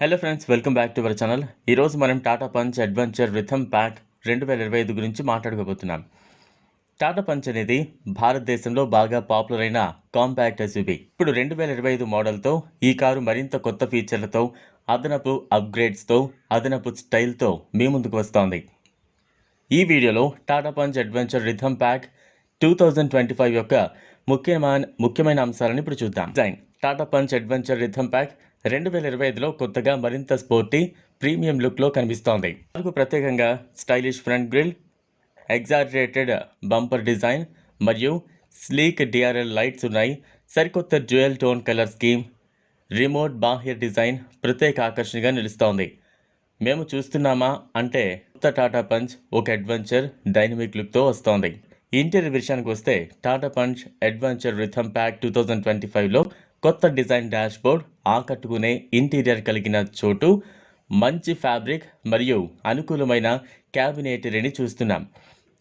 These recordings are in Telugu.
Hello friends welcome back to our channel ఈరోజు మనం Tata Punch Adventure Rhythm Pack రెండు వేల ఇరవై ఐదు గురించి మాట్లాడుకోబోతున్నాం. టాటా పంచ్ అనేది భారతదేశంలో బాగా పాపులర్ అయిన కాంపాక్ట్ ఎస్యూబీ ఇప్పుడు రెండు వేల ఇరవై ఐదు మోడల్తో ఈ కారు మరింత కొత్త ఫీచర్లతో అదనపు అప్గ్రేడ్స్తో అదనపు స్టైల్తో మీ ముందుకు వస్తోంది. ఈ వీడియోలో Tata Punch Adventure Rhythm Pack two thousand twenty five యొక్క ముఖ్యమైన ముఖ్యమైన అంశాలను ఇప్పుడు చూద్దాం. Design Tata Punch Adventure Rhythm Pack రెండు వేల ఇరవై ఐదులో కొత్తగా మరింత స్పోర్టీ ప్రీమియం లుక్లో కనిపిస్తోంది. అందుకు ప్రత్యేకంగా stylish front grille exaggerated bumper design మరియు స్లీక్ డిఆర్ఎల్ లైట్స్ ఉన్నాయి. సరికొత్త jewel tone colour scheme remote బాహ్య డిజైన్ ప్రత్యేక ఆకర్షణగా నిలుస్తోంది. మేము చూస్తున్నామా అంటే కొత్త టాటా పంచ్ ఒక అడ్వెంచర్ డైనమిక్ లుక్తో వస్తోంది. ఇంటీరియర్ విషయానికి వస్తే Tata Punch Adventure Rhythm Pack two thousand twenty ఫైవ్లో కొత్త డిజైన్ డాష్బోర్డ్ ఆకట్టుకునే ఇంటీరియర్ కలిగిన చోటు మంచి ఫ్యాబ్రిక్ మరియు అనుకూలమైన క్యాబినేటరీని చూస్తున్నాం.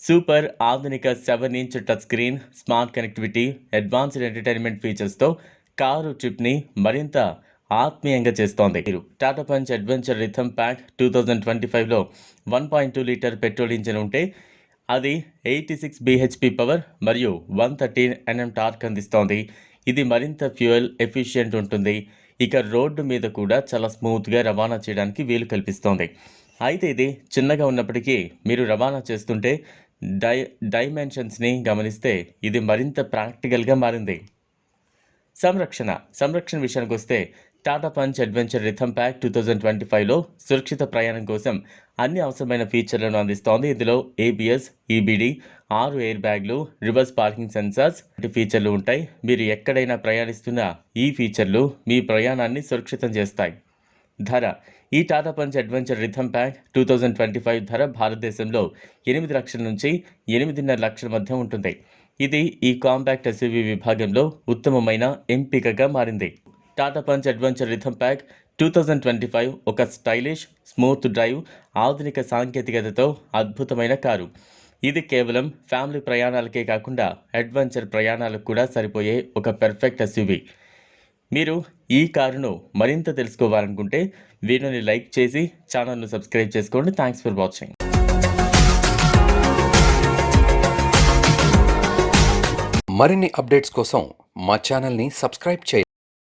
సూపర్ ఆధునిక seven inch touch screen smart connectivity advanced entertainment ఫీచర్స్తో car ట్రిప్ని మరింత ఆత్మీయంగా చేస్తోంది. మీరు Tata Punch Adventure Rhythm Pack two thousand twenty ఫైవ్లో one point two litre petrol engine ఉంటే అది ఎయిటీ సిక్స్ బీహెచ్పి పవర్ మరియు వన్ థర్టీన్ ఎన్ఎం టార్క్ అందిస్తోంది. ఇది మరింత ఫ్యూయల్ ఎఫిషియెంట్ ఉంటుంది. ఇక రోడ్డు మీద కూడా చాలా స్మూత్గా రవాణా చేయడానికి వీలు కల్పిస్తోంది. అయితే ఇది చిన్నగా ఉన్నప్పటికీ మీరు రవాణా చేస్తుంటే డై డైమెన్షన్స్ని గమనిస్తే ఇది మరింత ప్రాక్టికల్గా మారింది. సంరక్షణ. సంరక్షణ విషయానికి వస్తే Tata punch adventure rhythm pack two thousand twenty ఫైవ్లో సురక్షిత ప్రయాణం కోసం అన్ని అవసరమైన ఫీచర్లను అందిస్తోంది. ఇందులో ఏబిఎస్ ఈబిడి ఆరు ఎయిర్ బ్యాగ్లు రివర్స్ పార్కింగ్ సెన్సార్స్ వంటి ఫీచర్లు ఉంటాయి. మీరు ఎక్కడైనా ప్రయాణిస్తున్న ఈ ఫీచర్లు మీ ప్రయాణాన్ని సురక్షితం చేస్తాయి. ధర. ఈ Tata Punch Adventure Rhythm Pack two thousand twenty five ధర భారతదేశంలో ఎనిమిది లక్షల నుంచి ఎనిమిదిన్నర లక్షల మధ్య ఉంటుంది. ఇది ఈ కాంపాక్ట్ ఎస్యూవీ విభాగంలో ఉత్తమమైన ఎంపికగా మారింది. Tata Punch Adventure Rhythm Pack two thousand twenty five ఒక స్టైలిష్ స్మూత్ డ్రైవ్ ఆధునిక సాంకేతికతతో అద్భుతమైన కారు. ఇది కేవలం ఫ్యామిలీ ప్రయాణాలకే కాకుండా అడ్వెంచర్ ప్రయాణాలకు కూడా సరిపోయే ఒక పెర్ఫెక్ట్ ఎస్యూవీ మీరు ఈ కారును మరింత తెలుసుకోవాలనుకుంటే వీడియోని లైక్ చేసి ఛానల్ను సబ్స్క్రైబ్ చేసుకోండి. థ్యాంక్స్ ఫర్ వాచింగ్ మరిన్ని అప్డేట్స్ కోసం మా ఛానల్ని సబ్స్క్రైబ్ చేయండి.